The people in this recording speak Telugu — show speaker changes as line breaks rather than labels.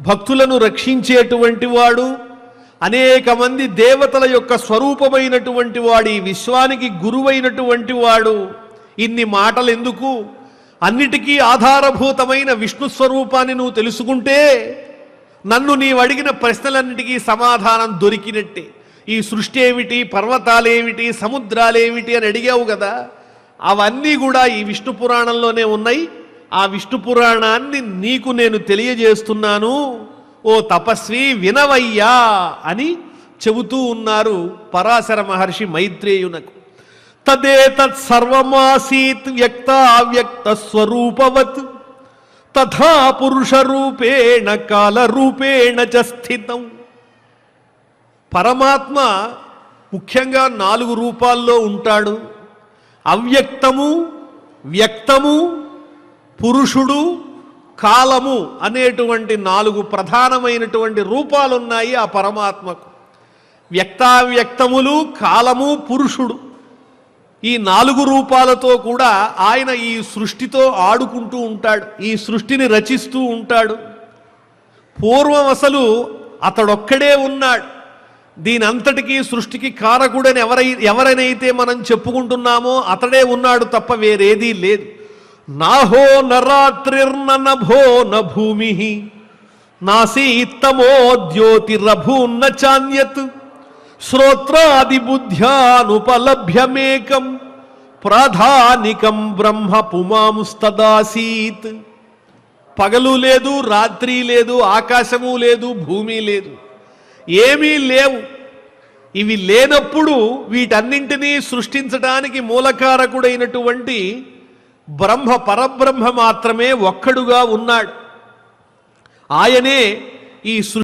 భక్తులను రక్షించేటువంటి వాడు అనేక మంది దేవతల యొక్క స్వరూపమైనటువంటి వాడు ఈ విశ్వానికి గురువైనటువంటి వాడు. ఇన్ని మాటలు ఎందుకు అన్నిటికీ ఆధారభూతమైన విష్ణు స్వరూపాన్ని నువ్వు తెలుసుకుంటే నన్ను నీవు అడిగిన ప్రశ్నలన్నిటికీ సమాధానం దొరికినట్టే. ఈ సృష్టి ఏమిటి పర్వతాలేమిటి సముద్రాలేమిటి అని అడిగావు కదా అవన్నీ కూడా ఈ విష్ణు పురాణంలోనే ఉన్నాయి. ఆ విష్ణు పురాణాన్ని నీకు నేను తెలియజేస్తున్నాను. ఓ తపస్వి వినవయ్యా అని చెబుతూ ఉన్నారు పరాశర మహర్షి మైత్రేయునకు. తదేతత్ సర్వమాసీత్ వ్యక్త అవ్యక్త స్వరూపవత్. తథా పురుష రూపేణ కాల రూపేణ చ స్థితం. పరమాత్మ ముఖ్యంగా నాలుగు రూపాల్లో ఉంటాడు. అవ్యక్తము వ్యక్తము పురుషుడు కాలము అనేటువంటి నాలుగు ప్రధానమైనటువంటి రూపాలున్నాయి ఆ పరమాత్మకు. వ్యక్తావ్యక్తములు కాలము పురుషుడు. ఈ నాలుగు రూపాలతో కూడా ఆయన ఈ సృష్టితో ఆడుకుంటూ ఉంటాడు ఈ సృష్టిని రచిస్తూ ఉంటాడు. పూర్వం అసలు అతడొక్కడే ఉన్నాడు. దీని అంతటికీ సృష్టికి కారకుడని ఎవరై ఎవరనైతే మనం చెప్పుకుంటున్నామో అతడే ఉన్నాడు తప్ప వేరేదీ లేదు. నాహో నరాత్రిర్న నభో న భూమి నాసీత్తమో ద్యోతిరభూన్న చాన్యత్ శ్రోత్రాదిబుద్ధ్యానుపలభ్యమేకం. ప్రాధానికం బ్రహ్మ పుమాంస్తదాసీత్. పగలు లేదు రాత్రి లేదు ఆకాశము లేదు భూమి లేదు. ఏమీ లేవు. ఇవి లేనప్పుడు వీటన్నింటినీ సృష్టించడానికి మూలకారకుడైనటువంటి బ్రహ్మ పరబ్రహ్మ మాత్రమే ఒక్కడుగా ఉన్నాడు. ఆయనే ఈ సృష్టి